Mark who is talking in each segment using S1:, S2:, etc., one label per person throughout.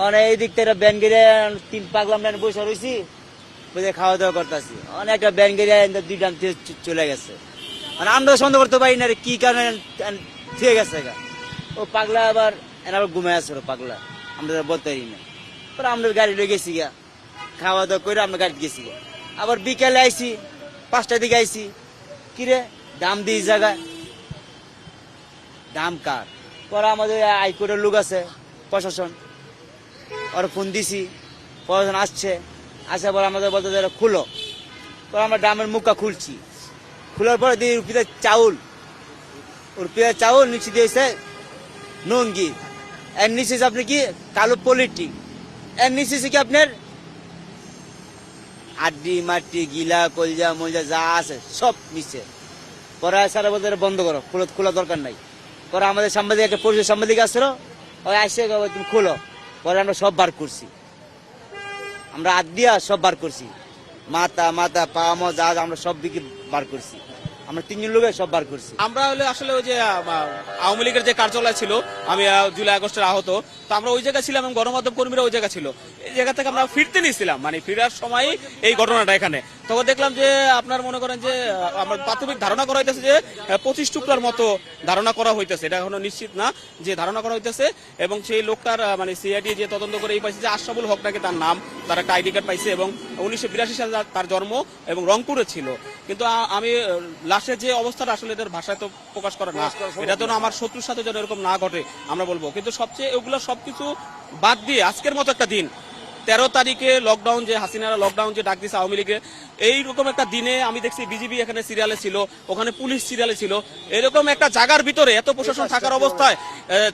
S1: অনেক এই দিক থেকে ব্যান গিরে তিন পাগলাম ব্যান বসে রয়েছি বুঝে খাওয়া দাওয়া করতেছি। অনেকটা ব্যান গিরে দুই ডান চলে গেছে। মানে আমরা সন্দেহ করতে পারি না কি কারণে ঠিক গেছে ও পাগলা আবার আবার ঘুমায় আসলো পাগলা। আমরা বলতে পারি না। পরে আমরা গাড়ি লয়ে গেছি গা। খাওয়া দাওয়া করে আমরা গাড়ি গেছি গা। আবার বিকালে আইছি, পাঁচটার দিকে আইছি। কিরে দাম দিই জায়গায়। দাম কার? পরে আমাদের আইকোর্টের লোক আছে, প্রশাসন। ওর ফোন দিছি, প্রশাসন আসছে, আসার পর আমাদের বলতে এটা খুলো। পরে আমরা ডামের মুখটা খুলছি। খোলার পরে দিই রুপিতে চাউল। রুপিতে চাউল, নিচে দিয়েছে নঙ্গি এর নিচে আপনি কি? কালো পলিটি। এর নিচে কি আপনার? আড্ডি মাটি গিলা, কলজা, মলজা, যা আছে, সব নিচে। পরে সারা বলতে বন্ধ করো, খোলা খোলা দরকার নাই। পরে আমাদের সাংবাদিক, একটা পরিচয় সাংবাদিক আসলো, ওই আসে, তুমি খোলো। পরে আমরা সব বার করছি। আমরা আদিয়া সব বার করছি। মাতা মাতা পা, মা, যা যা, আমরা সব দিকে বার করছি। আমরা তিনজন লোকে সব বার করছি।
S2: আমরা হলে আসলে ওই যে আওয়ামী লীগের যে কার্যালয় ছিল, আমি জুলাই আগস্টের আহত, তো আমরা ওই জায়গায় ছিলাম এবং গণমাধ্যম কর্মীরা ওই জায়গা ছিল। এই জায়গা থেকে আমরা ফিরতে নিয়েছিলাম মানে ফেরার সময় এই ঘটনাটা এখানে। তখন দেখলাম যে, আপনার মনে করেন যে আমার প্রাথমিক ধারণা করা হইতেছে যে পঁচিশ টুকরার মতো ধারণা করা হইতেছে। এটা এখনও নিশ্চিত না যে ধারণা করা হইতেছে এবং সেই লোকটার মানে সিআইডি যে তদন্ত করে এই পাইছে যে আশরাফুল হক নাকি তার নাম, তার একটা আইডি কার্ড পাইছে এবং উনিশশো বিরাশি সালে তার- জন্ম এবং রংপুরে ছিল। কিন্তু আমি লাশে লাশের যে অবস্থাটা আসলে এদের ভাষায় তো প্রকাশ করা না। এটা যেন আমার শত্রুর সাথে যেন এরকম না ঘটে আমরা বলব। কিন্তু সবচেয়ে এগুলো সবকিছু বাদ দিয়ে আজকের মতো একটা দিন। তেরো তারিখে লকডাউন যে হাসিনারা লকডাউন যে ডাক দিয়েছে আওয়ামী লীগে এইরকম একটা দিনে আমি দেখছি বিজিবি এখানে সিরিয়ালে ছিল, ওখানে পুলিশ সিরিয়ালে ছিল। এরকম একটা জায়গার ভিতরে এত প্রশাসন থাকার অবস্থায়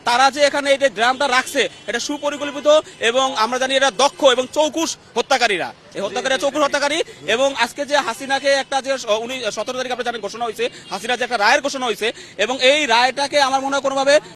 S2: তারা যে এখানে এই যে গ্রামটা রাখছে, এটা সুপরিকল্পিত এবং আমরা জানি এটা দক্ষ এবং চৌকুশ হত্যাকারীরা। হত্যাকারীরা চৌকুশ হত্যাকারী এবং আজকে যে হাসিনাকে একটা যে উনি সতেরো তারিখ আপনার জানেন ঘোষণা হয়েছে হাসিনা যে একটা রায়ের ঘোষণা হয়েছে এবং এই রায়টাকে আমার মনে হয় কোনোভাবে